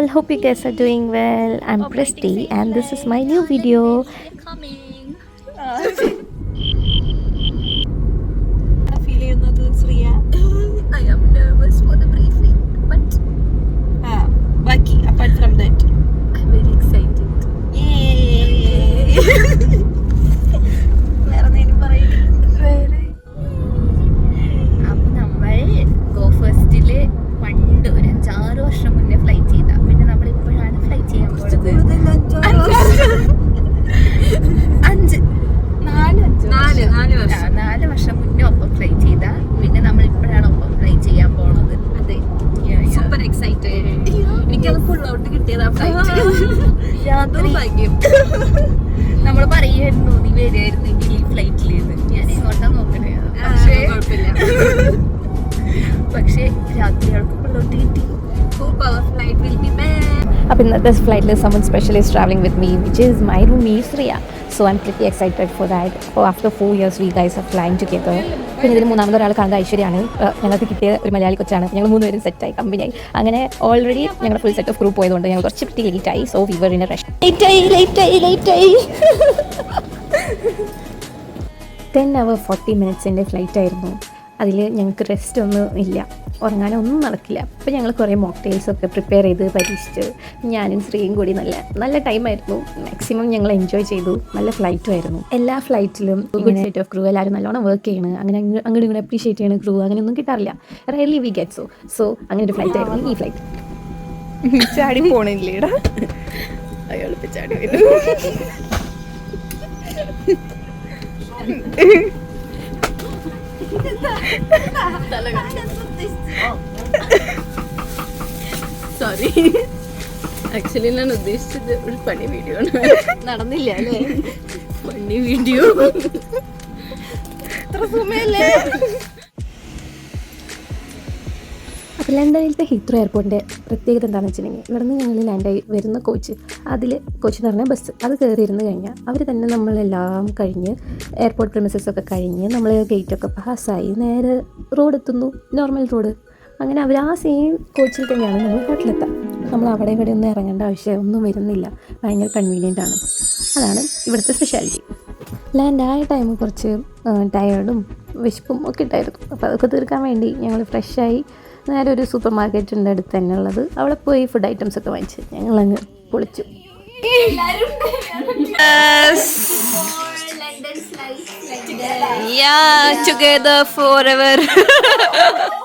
all, hope you guys are doing well. I'm Christy and this is my new video. Coming. Out കിട്ടിയതാ flight രാത്രി ഭാഗ്യം. നമ്മൾ പറയായിരുന്നു നീ വരികയായിരുന്നെങ്കിൽ ഈ ഫ്ലൈറ്റിൽ ഞാൻ എങ്ങോട്ടാ നോക്കണേ. പക്ഷേ പക്ഷേ രാത്രികൾക്ക് ആൾക്കുള്ളോട്ട് കിട്ടി. അപ്പം ഇന്നത്തെ ഫ്ലൈറ്റിൽ someone specialist traveling with me flight, there's someone room me traveling with me, which is my roomie Sriya. So I'm pretty excited for that. Flying after പിന്നെ ഇതിൽ മൂന്നാമത് ഒരാൾ കാണുന്നത് ഐശ്വര്യയാണ് ഞങ്ങൾക്ക് കിട്ടിയ ഒരു മലയാളി കൊച്ചാണ്. ഞങ്ങൾ മൂന്നുപേരും സെറ്റായി കമ്പനിയായി അങ്ങനെ ഓൾറെഡി ഞങ്ങളുടെ ഫുൾ സെറ്റ് ഓഫ് ഗ്രൂപ്പ് പോയതുകൊണ്ട് ഞങ്ങൾ കുറച്ച് പിറ്റി ലേറ്റ് ആയി. So we were in rush late ആയി ലേറ്റ് ആയി ലേറ്റ് ആയി. ടെൻ അവർ ഫോർട്ടി മിനിറ്റ്സിന്റെ ഫ്ലൈറ്റ് ആയിരുന്നു. അതിൽ ഞങ്ങൾക്ക് റെസ്റ്റ് ഒന്നും ഇല്ല. ഉറങ്ങാനൊന്നും നടക്കില്ല. അപ്പോൾ ഞങ്ങൾ കുറേ മോക്ടെയിൽസൊക്കെ പ്രിപ്പയർ ചെയ്ത് പരീക്ഷിച്ച് ഞാനും ശ്രീയും കൂടി നല്ല നല്ല ടൈമായിരുന്നു മാക്സിമം ഞങ്ങൾ എൻജോയ് ചെയ്തു. നല്ല ഫ്ലൈറ്റും ആയിരുന്നു. എല്ലാ ഫ്ലൈറ്റിലും ഗുഡ് സെറ്റ് ഓഫ് ക്രൂ എല്ലാവരും നല്ലോണം വർക്ക് ചെയ്യണം. അങ്ങനെ അങ്ങ് അങ്ങോട്ട് ഇങ്ങനെ അപ്രീഷിയേറ്റ് ചെയ്യണ ക്രൂ അങ്ങനെയൊന്നും കിട്ടാറില്ല. Rarely we get so so അങ്ങനെ ഒരു ഫ്ലൈറ്റ് ആയിരുന്നു ഈ ഫ്ലൈറ്റ് ചാടി പോണില്ലേടാ. അയാൾ ചാടി സോറി ആക്ച്വലി ഞാൻ ഉദ്ദേശിച്ചത് ഒരു പണി വീഡിയോ ആണ് നടന്നില്ല അല്ലേ? പണി വീഡിയോ അപ്പോൾ ലണ്ടനിലത്തെ ഹീത്രോ എയർപോർട്ടിന്റെ പ്രത്യേകത എന്താണെന്ന് വെച്ചിട്ടുണ്ടെങ്കിൽ ഇവിടെ നിന്ന് ഞങ്ങൾ ലാൻഡായി വരുന്ന കോച്ച് അതിൽ കോച്ച് എന്ന് പറഞ്ഞാൽ ബസ്. അത് കയറി ഇരുന്ന് കഴിഞ്ഞാൽ അവർ തന്നെ നമ്മളെല്ലാം കഴിഞ്ഞ് എയർപോർട്ട് പ്രിമിസസ് ഒക്കെ കഴിഞ്ഞ് നമ്മൾ ഗേറ്റൊക്കെ പാസ്സായി നേരെ റോഡ് എത്തുന്നു നോർമൽ റോഡ് അങ്ങനെ അവർ ആ സെയിം കോച്ചിൽ തന്നെയാണ് നമ്മൾ ഹോട്ടലെത്താം നമ്മൾ അവിടെ ഇവിടെ ഒന്നും ഇറങ്ങേണ്ട ആവശ്യം ഒന്നും വരുന്നില്ല. ഭയങ്കര കൺവീനിയന്റ് ആണ്. അതാണ് ഇവിടുത്തെ സ്പെഷ്യാലിറ്റി ലാൻഡ് ആയ ടൈം കുറച്ച് ടയേർഡും വിശപ്പും ഒക്കെ ഉണ്ടായിരുന്നു. അപ്പോൾ അതൊക്കെ തീർക്കാൻ വേണ്ടി ഞങ്ങൾ ഫ്രഷായി നേരെ ഒരു സൂപ്പർ മാർക്കറ്റിന്റെ ഉണ്ട് അടുത്ത് തന്നെ ഉള്ളത്. അവിടെ പോയി ഫുഡ് ഐറ്റംസ് ഒക്കെ വാങ്ങിച്ച് ഞങ്ങളങ്ങ് പൊളിച്ചു. Yeah, together forever.